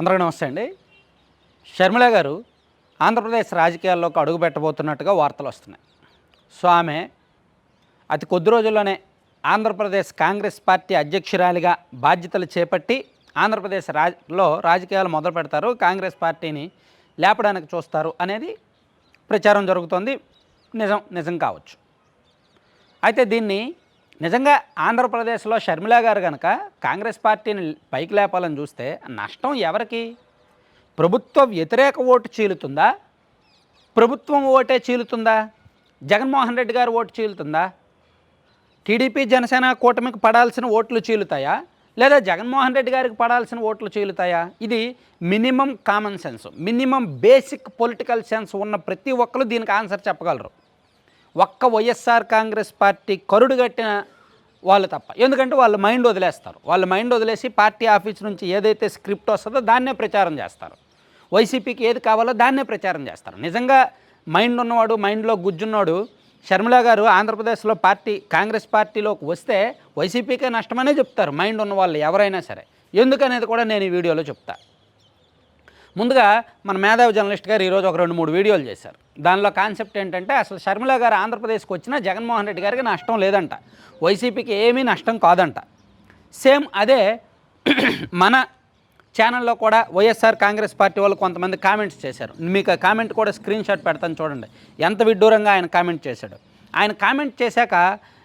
అందరికీ నమస్తే అండి. షర్మిల గారు ఆంధ్రప్రదేశ్ రాజకీయాల్లోకి అడుగు పెట్టబోతున్నట్టుగా వార్తలు వస్తున్నాయి. సో ఆమె అతి కొద్ది రోజుల్లోనే ఆంధ్రప్రదేశ్ కాంగ్రెస్ పార్టీ అధ్యక్షురాలిగా బాధ్యతలు చేపట్టి ఆంధ్రప్రదేశ్ రాజ్లో రాజకీయాలు మొదలు పెడతారు కాంగ్రెస్ పార్టీని లేపడానికి చూస్తారు అనేది ప్రచారం జరుగుతోంది. నిజం నిజం కావచ్చు. అయితే దీన్ని నిజంగా ఆంధ్రప్రదేశ్లో షర్మిల గారు కనుక కాంగ్రెస్ పార్టీని పైకి లేపాలని చూస్తే నష్టం ఎవరికి? ప్రభుత్వ వ్యతిరేక ఓటు చీలుతుందా? ప్రభుత్వం ఓటే చీలుతుందా? జగన్మోహన్ రెడ్డి గారు ఓటు చీలుతుందా? టీడీపీ జనసేన కూటమికి పడాల్సిన ఓట్లు చీలుతాయా? లేదా జగన్మోహన్ రెడ్డి గారికి పడాల్సిన ఓట్లు చీలుతాయా? ఇది minimum common sense minimum basic political sense ఉన్న ప్రతి ఒక్కరు దీనికి ఆన్సర్ చెప్పగలరు. ఒక్క వైఎస్ఆర్ కాంగ్రెస్ పార్టీ కరుడు కట్టిన వాళ్ళు తప్ప. ఎందుకంటే వాళ్ళు మైండ్ వదిలేస్తారు. వాళ్ళు మైండ్ వదిలేసి పార్టీ ఆఫీస్ నుంచి ఏదైతే స్క్రిప్ట్ వస్తుందో దాన్నే ప్రచారం చేస్తారు. వైసీపీకి ఏది కావాలో దాన్నే ప్రచారం చేస్తారు. నిజంగా మైండ్ ఉన్నవాడు మైండ్లో గుజ్జున్నాడు షర్మిల గారు ఆంధ్రప్రదేశ్లో పార్టీ కాంగ్రెస్ పార్టీలోకి వస్తే వైసీపీకే నష్టమనే చెప్తారు. మైండ్ ఉన్న వాళ్ళు ఎవరైనా సరే. ఎందుకనేది కూడా నేను ఈ వీడియోలో చెప్తాను ముందుగా మన మేధావి జర్నలిస్ట్ గారు ఈరోజు ఒక రెండు మూడు వీడియోలు చేశారు. దానిలో కాన్సెప్ట్ ఏంటంటే అసలు షర్మిల గారు ఆంధ్రప్రదేశ్కి వచ్చినా జగన్మోహన్ రెడ్డి గారికి నష్టం లేదంట. వైసీపీకి ఏమీ నష్టం కాదంట. సేమ్ అదే మన ఛానల్లో కూడా వైఎస్ఆర్ కాంగ్రెస్ పార్టీ వాళ్ళు కొంతమంది కామెంట్స్ చేశారు. మీకు కామెంట్ కూడా స్క్రీన్ షాట్ పెడతాను చూడండి. ఎంత విడ్డూరంగా ఆయన కామెంట్ చేశాడు. ఆయన కామెంట్ చేశాక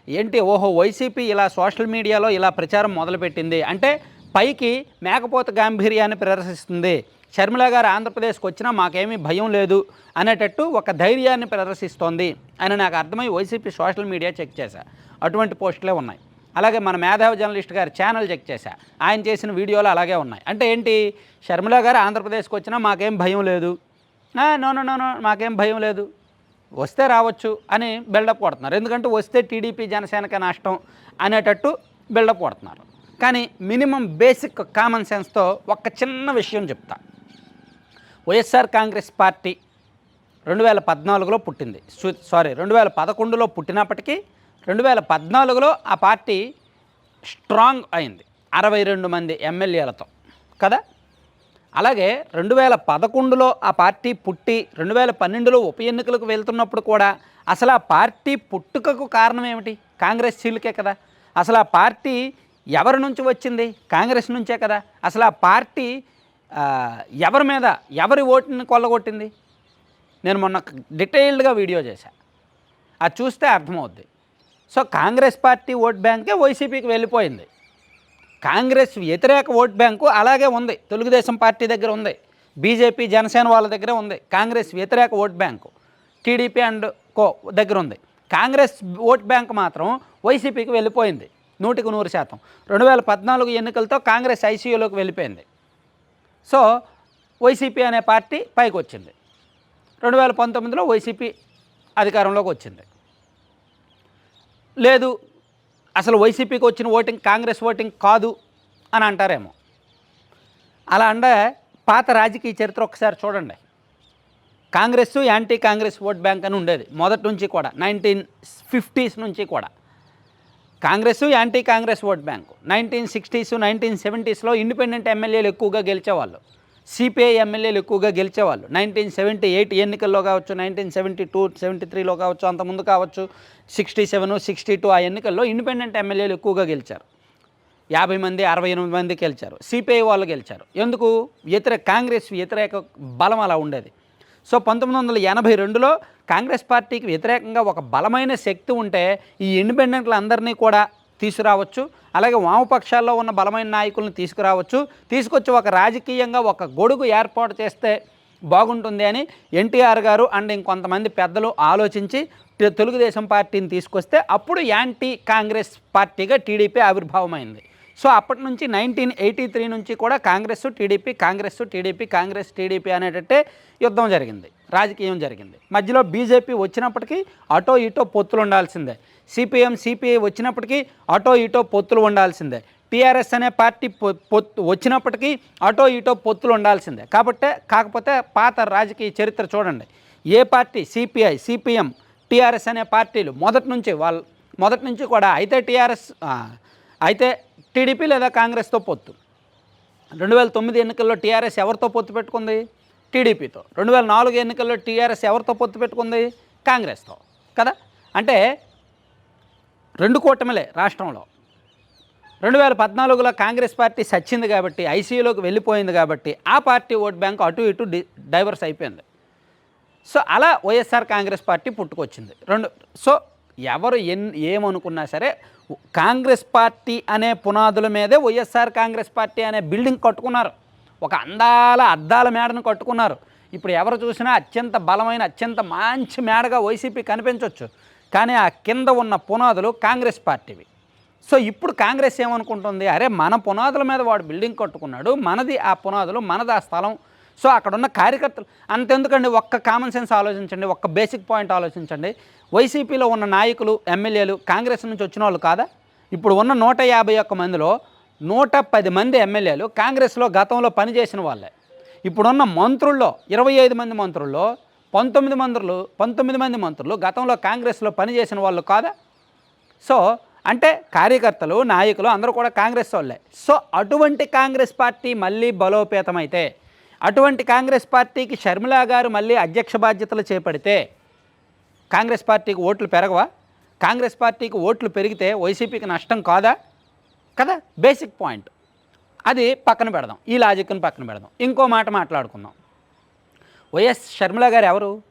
ఏంటి ఓహో వైసీపీ ఇలా సోషల్ మీడియాలో ఇలా ప్రచారం మొదలుపెట్టింది. అంటే పైకి మేకపోత గాంభీర్యాన్ని ప్రదర్శిస్తుంది. షర్మిల గారు ఆంధ్రప్రదేశ్కి వచ్చినా మాకేమీ భయం లేదు అనేటట్టు ఒక ధైర్యాన్ని ప్రదర్శిస్తోంది అని నాకు అర్థమై వైసీపీ సోషల్ మీడియా చెక్ చేశా. అటువంటి పోస్టులే ఉన్నాయి. అలాగే మన మేధావి జర్నలిస్ట్ గారి ఛానల్ చెక్ చేశా. ఆయన చేసిన వీడియోలు అలాగే ఉన్నాయి. అంటే ఏంటి? షర్మిల గారు ఆంధ్రప్రదేశ్కి వచ్చినా మాకేం భయం లేదు. "ఆ, నో నో నో మాకేం భయం లేదు. వస్తే రావచ్చు అని బిల్డప్ కొడుతున్నారు. ఎందుకంటే వస్తే టీడీపీ జనసేనకే నష్టం అనేటట్టు బిల్డప్ కొడుతున్నారు. కానీ మినిమం బేసిక్ కామన్ సెన్స్తో ఒక చిన్న విషయం చెప్తా. వైఎస్ఆర్ కాంగ్రెస్ పార్టీ రెండు వేల పద్నాలుగులో పుట్టింది. సారీ రెండు వేల పదకొండులో పుట్టినప్పటికీ రెండు వేల పద్నాలుగులో ఆ పార్టీ స్ట్రాంగ్ అయింది. అరవై రెండు మంది ఎమ్మెల్యేలతో కదా? అలాగే రెండు వేల పదకొండులో ఆ పార్టీ పుట్టి రెండు వేల పన్నెండులో ఉప ఎన్నికలకు వెళ్తున్నప్పుడు కూడా అసలు ఆ పార్టీ పుట్టుకకు కారణం ఏమిటి? కాంగ్రెస్ చీలికే కదా. అసలు ఆ పార్టీ ఎవరి నుంచి వచ్చింది? కాంగ్రెస్ నుంచే కదా. అసలు ఆ పార్టీ ఎవరి మీద ఎవరి ఓటుని కొల్లగొట్టింది? నేను మొన్న డీటెయిల్డ్గా వీడియో చేశా. అది చూస్తే అర్థమవుద్ది. సో కాంగ్రెస్ పార్టీ ఓట్ బ్యాంకే వైసీపీకి వెళ్ళిపోయింది. కాంగ్రెస్ వ్యతిరేక ఓట్ బ్యాంకు అలాగే ఉంది. తెలుగుదేశం పార్టీ దగ్గర ఉంది. బీజేపీ జనసేన వాళ్ళ దగ్గరే ఉంది. కాంగ్రెస్ వ్యతిరేక vote bank. TDP and co దగ్గర ఉంది. కాంగ్రెస్ ఓట్ బ్యాంక్ మాత్రం వైసీపీకి వెళ్ళిపోయింది. నూటికి నూరు శాతం. రెండు వేల పద్నాలుగు ఎన్నికలతో కాంగ్రెస్ ఐసీయూలోకి వెళ్ళిపోయింది. సో వైసీపీ అనే పార్టీ పైకి వచ్చింది రెండు వేల పంతొమ్మిదిలో వైసీపీ అధికారంలోకి వచ్చింది. లేదు అసలు వైసీపీకి వచ్చిన ఓటింగ్ కాంగ్రెస్ ఓటింగ్ కాదు అని అంటారేమో. అలా అంటే పాత రాజకీయ చరిత్ర ఒకసారి చూడండి. Congress anti Congress vote bank అని ఉండేది. మొదటి నుంచి కూడా నైన్టీన్ ఫిఫ్టీస్ నుంచి కూడా. Congress anti Congress vote bank. Nineteen sixties nineteen సెవెంటీస్లో independent ఎమ్మెల్యేలు ఎక్కువగా గెలిచేవాళ్ళు. సిపిఐ ఎమ్మెల్యేలు ఎక్కువగా గెలిచేవాళ్ళు. నైన్టీన్ సెవెంటీ ఎయిట్ ఎన్నికల్లో కావచ్చు నైన్టీన్ సెవెంటీ టూ సెవెంటీ త్రీలో కావచ్చు అంతకుముందు కావచ్చు సిక్స్టీ సెవెన్ సిక్స్టీ టూ ఆ ఎన్నికల్లో ఇండిపెండెంట్ ఎమ్మెల్యేలు ఎక్కువగా గెలిచారు. యాభై మంది అరవై ఎనిమిది మంది గెలిచారు. సిపిఐ వాళ్ళు గెలిచారు. ఎందుకు? వ్యతిరేక కాంగ్రెస్ వ్యతిరేక బలం అలా ఉండేది. సో పంతొమ్మిది వందల ఎనభై రెండులో కాంగ్రెస్ పార్టీకి వ్యతిరేకంగా ఒక బలమైన శక్తి ఉంటే ఈ ఇండిపెండెంట్లు అందరినీ కూడా తీసుకురావచ్చు. అలాగే వామపక్షాల్లో ఉన్న బలమైన నాయకులను తీసుకురావచ్చు. తీసుకొచ్చి ఒక రాజకీయంగా ఒక గొడుగు ఏర్పాటు చేస్తే బాగుంటుంది అని ఎన్టీఆర్ గారు అండ్ ఇంకొంతమంది పెద్దలు ఆలోచించి తెలుగుదేశం పార్టీని తీసుకొస్తే అప్పుడు యాంటీ కాంగ్రెస్ పార్టీగా టీడీపీ ఆవిర్భావమైంది. సో అప్పటి నుంచి నైన్టీన్ ఎయిటీ త్రీ నుంచి కూడా Congress TDP Congress TDP Congress TDP అనేటట్టే యుద్ధం జరిగింది రాజకీయం జరిగింది. మధ్యలో బీజేపీ వచ్చినప్పటికీ అటో ఇటో పొత్తులు ఉండాల్సిందే. సిపిఎం సిపిఐ వచ్చినప్పటికీ అటో ఇటో పొత్తులు ఉండాల్సిందే. టీఆర్ఎస్ అనే పార్టీ పొత్తు వచ్చినప్పటికీ అటో ఇటో పొత్తులు ఉండాల్సిందే. కాబట్టి కాకపోతే పాత రాజకీయ చరిత్ర చూడండి. ఏ పార్టీ సిపిఐ సిపిఎం టీఆర్ఎస్ అనే పార్టీలు మొదటి నుంచి వాళ్ళు మొదటి నుంచి కూడా అయితే టీఆర్ఎస్ అయితే టీడీపీ లేదా కాంగ్రెస్తో పొత్తు? రెండు వేల తొమ్మిది ఎన్నికల్లో టీఆర్ఎస్ ఎవరితో పొత్తు పెట్టుకుంది? టీడీపీతో. రెండు వేల నాలుగు ఎన్నికల్లో టీఆర్ఎస్ ఎవరితో పొత్తు పెట్టుకుంది? కాంగ్రెస్తో. కదా? అంటే రెండు కూటమిలే రాష్ట్రంలో. రెండు వేల పద్నాలుగులో కాంగ్రెస్ పార్టీ సచ్చింది కాబట్టి ఐసీయూలోకి వెళ్ళిపోయింది కాబట్టి ఆ పార్టీ ఓట్ బ్యాంక్ అటు ఇటు డి డైవర్స్ అయిపోయింది. సో అలా వైఎస్ఆర్ కాంగ్రెస్ పార్టీ పుట్టుకొచ్చింది. రెండు సో ఎవరు ఎన్ ఏమనుకున్నా సరే కాంగ్రెస్ పార్టీ అనే పునాదుల మీదే వైఎస్ఆర్ కాంగ్రెస్ పార్టీ అనే బిల్డింగ్ కట్టుకున్నారు. ఒక అందాల అద్దాల మేడను కట్టుకున్నారు. ఇప్పుడు ఎవరు చూసినా అత్యంత బలమైన అత్యంత మంచి మేడగా వైసీపీ కనిపించవచ్చు కానీ ఆ కింద ఉన్న పునాదులు కాంగ్రెస్ పార్టీవి. సో ఇప్పుడు కాంగ్రెస్ ఏమనుకుంటుంది? అరే మన పునాదుల మీద వాడు బిల్డింగ్ కట్టుకున్నాడు. మనది ఆ పునాదులు మనది ఆ స్థలం. సో అక్కడ ఉన్న కార్యకర్తలు అంతెందుకండి ఒక్క కామన్ సెన్స్ ఆలోచించండి ఒక్క బేసిక్ పాయింట్ ఆలోచించండి. వైసీపీలో ఉన్న నాయకులు ఎమ్మెల్యేలు కాంగ్రెస్ నుంచి వచ్చిన వాళ్ళు కాదా? ఇప్పుడు ఉన్న నూట యాభై ఒక్క మందిలో నూట పది మంది ఎమ్మెల్యేలు కాంగ్రెస్లో గతంలో పనిచేసిన వాళ్ళే. ఇప్పుడున్న మంత్రుల్లో ఇరవై ఐదు మంది మంత్రుల్లో పంతొమ్మిది మంత్రులు పంతొమ్మిది మంది మంత్రులు గతంలో కాంగ్రెస్లో పనిచేసిన వాళ్ళు కాదా? సో అంటే కార్యకర్తలు నాయకులు అందరూ కూడా కాంగ్రెస్ వాళ్ళే. సో అటువంటి కాంగ్రెస్ పార్టీ మళ్ళీ బలోపేతమైతే అటువంటి కాంగ్రెస్ పార్టీకి షర్మిలా గారు మళ్ళీ అధ్యక్ష బాధ్యతలు చేపడితే కాంగ్రెస్ పార్టీకి ఓట్లు పెరగవా? కాంగ్రెస్ పార్టీకి ఓట్లు పెరిగితే వైసీపీకి నష్టం కాదా? కదా? Basic point. అది పక్కన పెడదాం. ఈ లాజిక్ని పక్కన పెడదాం. ఇంకో మాట మాట్లాడుకుందాం. వైఎస్ షర్మిల గారు ఎవరు?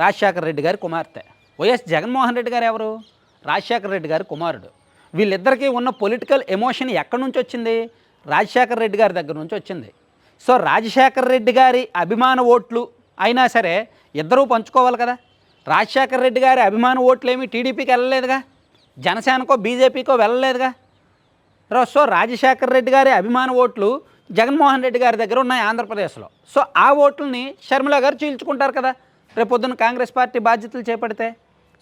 రాజశేఖర రెడ్డి గారి కుమార్తె. వైఎస్ జగన్మోహన్ రెడ్డి గారు ఎవరు? రాజశేఖర రెడ్డి గారి కుమారుడు. వీళ్ళిద్దరికీ ఉన్న పొలిటికల్ ఎమోషన్ ఎక్కడి నుంచి వచ్చింది? రాజశేఖర రెడ్డి గారి దగ్గర నుంచి వచ్చింది. సో రాజశేఖర్ రెడ్డి గారి అభిమాన ఓట్లు అయినా సరే ఇద్దరూ పంచుకోవాలి కదా. రాజశేఖర్ రెడ్డి గారి అభిమాన ఓట్లు ఏమి టీడీపీకి వెళ్ళలేదుగా? జనసేనకో బీజేపీకో వెళ్ళలేదుగా? రో- సో రాజశేఖర్ రెడ్డి గారి అభిమాన ఓట్లు జగన్మోహన్ రెడ్డి గారి దగ్గర ఉన్నాయి ఆంధ్రప్రదేశ్లో. సో ఆ ఓట్లని షర్మిల గారు చీల్చుకుంటారు కదా. రేపొద్దున కాంగ్రెస్ పార్టీ బాధ్యతలు చేపడితే.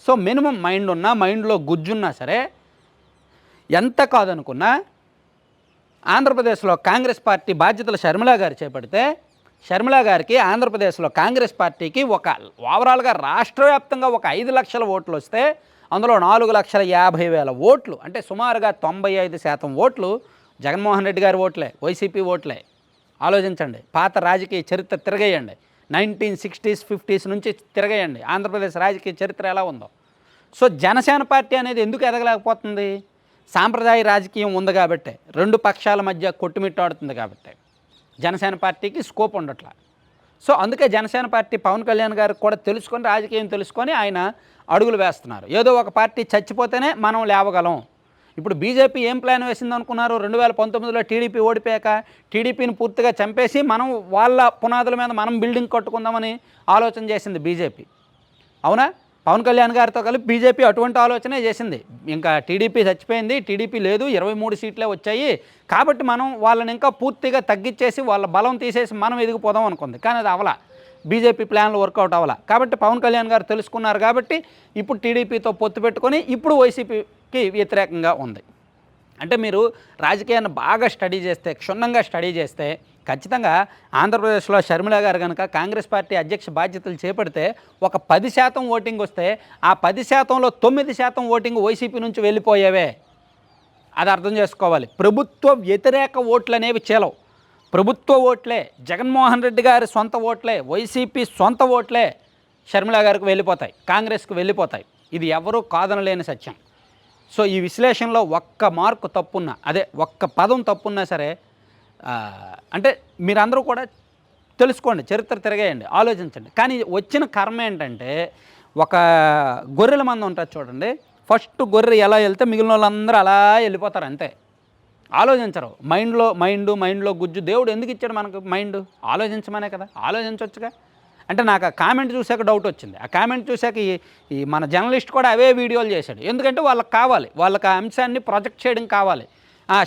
సో మినిమం మైండ్ ఉన్నా మైండ్లో గుజ్జున్నా సరే ఎంత కాదనుకున్నా ఆంధ్రప్రదేశ్లో కాంగ్రెస్ పార్టీ బాధ్యతలు షర్మిలా గారు చేపడితే షర్మిల గారికి ఆంధ్రప్రదేశ్లో కాంగ్రెస్ పార్టీకి ఒక ఓవరాల్గా రాష్ట్ర వ్యాప్తంగా ఒక ఐదు లక్షల ఓట్లు వస్తే అందులో నాలుగు లక్షల యాభై వేల ఓట్లు అంటే సుమారుగా తొంభై ఐదు శాతం ఓట్లు జగన్మోహన్ రెడ్డి గారి ఓట్లే వైసీపీ ఓట్లే. ఆలోచించండి పాత రాజకీయ చరిత్ర తిరగేయండి. నైన్టీన్ సిక్స్టీస్ ఫిఫ్టీస్ నుంచి తిరగేయండి. ఆంధ్రప్రదేశ్ రాజకీయ చరిత్ర ఎలా ఉందో. సో జనసేన పార్టీ అనేది ఎందుకు ఎదగలేకపోతుంది? సాంప్రదాయ రాజకీయం ఉంది కాబట్టి రెండు పక్షాల మధ్య కొట్టుమిట్టాడుతుంది కాబట్టి. జనసేన పార్టీకి స్కోప్ ఉండట్లా. సో అందుకే జనసేన పార్టీ పవన్ కళ్యాణ్ గారు కూడా తెలుసుకొని రాజకీయం తెలుసుకొని ఆయన అడుగులు వేస్తున్నారు. ఏదో ఒక పార్టీ చచ్చిపోతేనే మనం లేవగలం. ఇప్పుడు బీజేపీ ఏం ప్లాన్ వేసింది అనుకున్నారు రెండు వేల పంతొమ్మిదిలో టీడీపీ ఓడిపోయాక టీడీపీని పూర్తిగా చంపేసి మనం వాళ్ళ పునాదుల మీద మనం బిల్డింగ్ కట్టుకుందామని ఆలోచన చేసింది బీజేపీ. అవునా? పవన్ కళ్యాణ్ గారితో కలిపి బీజేపీ అటువంటి ఆలోచనే చేసింది. ఇంకా టీడీపీ చచ్చిపోయింది టీడీపీ లేదు ఇరవై మూడు సీట్లే వచ్చాయి. కాబట్టి మనం వాళ్ళని ఇంకా పూర్తిగా తగ్గించేసి వాళ్ళ బలం తీసేసి మనం ఎదిగిపోదాం అనుకుంది. కానీ అది అవలా. బీజేపీ ప్లాన్లు వర్కౌట్ అవ్వాల కాబట్టి పవన్ కళ్యాణ్ గారు తెలుసుకున్నారు కాబట్టి ఇప్పుడు టీడీపీతో పొత్తు పెట్టుకొని ఇప్పుడు వైసీపీకి వ్యతిరేకంగా ఉంది. అంటే మీరు రాజకీయాన్ని బాగా స్టడీ చేస్తే క్షుణ్ణంగా స్టడీ చేస్తే ఖచ్చితంగా ఆంధ్రప్రదేశ్లో షర్మిల గారు కనుక కాంగ్రెస్ పార్టీ అధ్యక్ష బాధ్యతలు చేపడితే ఒక పది శాతం ఓటింగ్ వస్తే ఆ పది శాతంలో తొమ్మిది శాతం ఓటింగ్ వైసీపీ నుంచి వెళ్ళిపోయేవే. అది అర్థం చేసుకోవాలి. ప్రభుత్వ వ్యతిరేక ఓట్లు అనేవి చేలవు. ప్రభుత్వ ఓట్లే. జగన్మోహన్ రెడ్డి గారి సొంత ఓట్లే. వైసీపీ సొంత ఓట్లే షర్మిల గారికి వెళ్ళిపోతాయి. కాంగ్రెస్కి వెళ్ళిపోతాయి. ఇది ఎవరూ కాదనలేని సత్యం. సో ఈ విశ్లేషణలో ఒక్క మార్కు తప్పున్నా అదే ఒక్క పదం తప్పున్నా సరే అంటే మీరందరూ కూడా తెలుసుకోండి చరిత్ర తిరగేయండి ఆలోచించండి. కానీ వచ్చిన కర్మ ఏంటంటే ఒక గొర్రెల మంది ఉంటుంది చూడండి. ఫస్ట్ గొర్రె ఎలా వెళ్తే మిగిలిన వాళ్ళందరూ అలా వెళ్ళిపోతారు అంతే. ఆలోచించరు. మైండ్లో మైండ్ మైండ్లో గుజ్జు. దేవుడు ఎందుకు ఇచ్చాడు మనకు మైండ్? ఆలోచించమనే కదా. ఆలోచించవచ్చుగా అంటే నాకు ఆ కామెంట్ చూశాక డౌట్ వచ్చింది. ఆ కామెంట్ చూశాక ఈ మన జర్నలిస్ట్ కూడా అవే వీడియోలు చేశాడు. ఎందుకంటే వాళ్ళకి కావాలి. వాళ్ళకి ఆ అంశాన్ని ప్రొజెక్ట్ చేయడం కావాలి.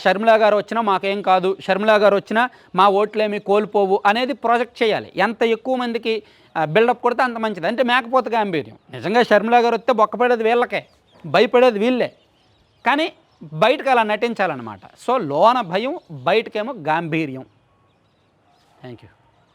షర్మిలా గారు వచ్చినా మాకేం కాదు షర్మిలా గారు వచ్చినా మా ఓట్లేమి కోల్పోవు అనేది ప్రాజెక్ట్ చేయాలి. ఎంత ఎక్కువ మందికి బిల్డప్ కొడితే అంత మంచిది. అంటే మేకపోతే గాంభీర్యం. నిజంగా షర్మిలా గారు వస్తే బొక్కపడేది వీళ్ళకే భయపడేది వీళ్ళే. కానీ బయటకు అలా నటించాలన్నమాట. సో లోన భయం బయటకేమో గాంభీర్యం. Thank you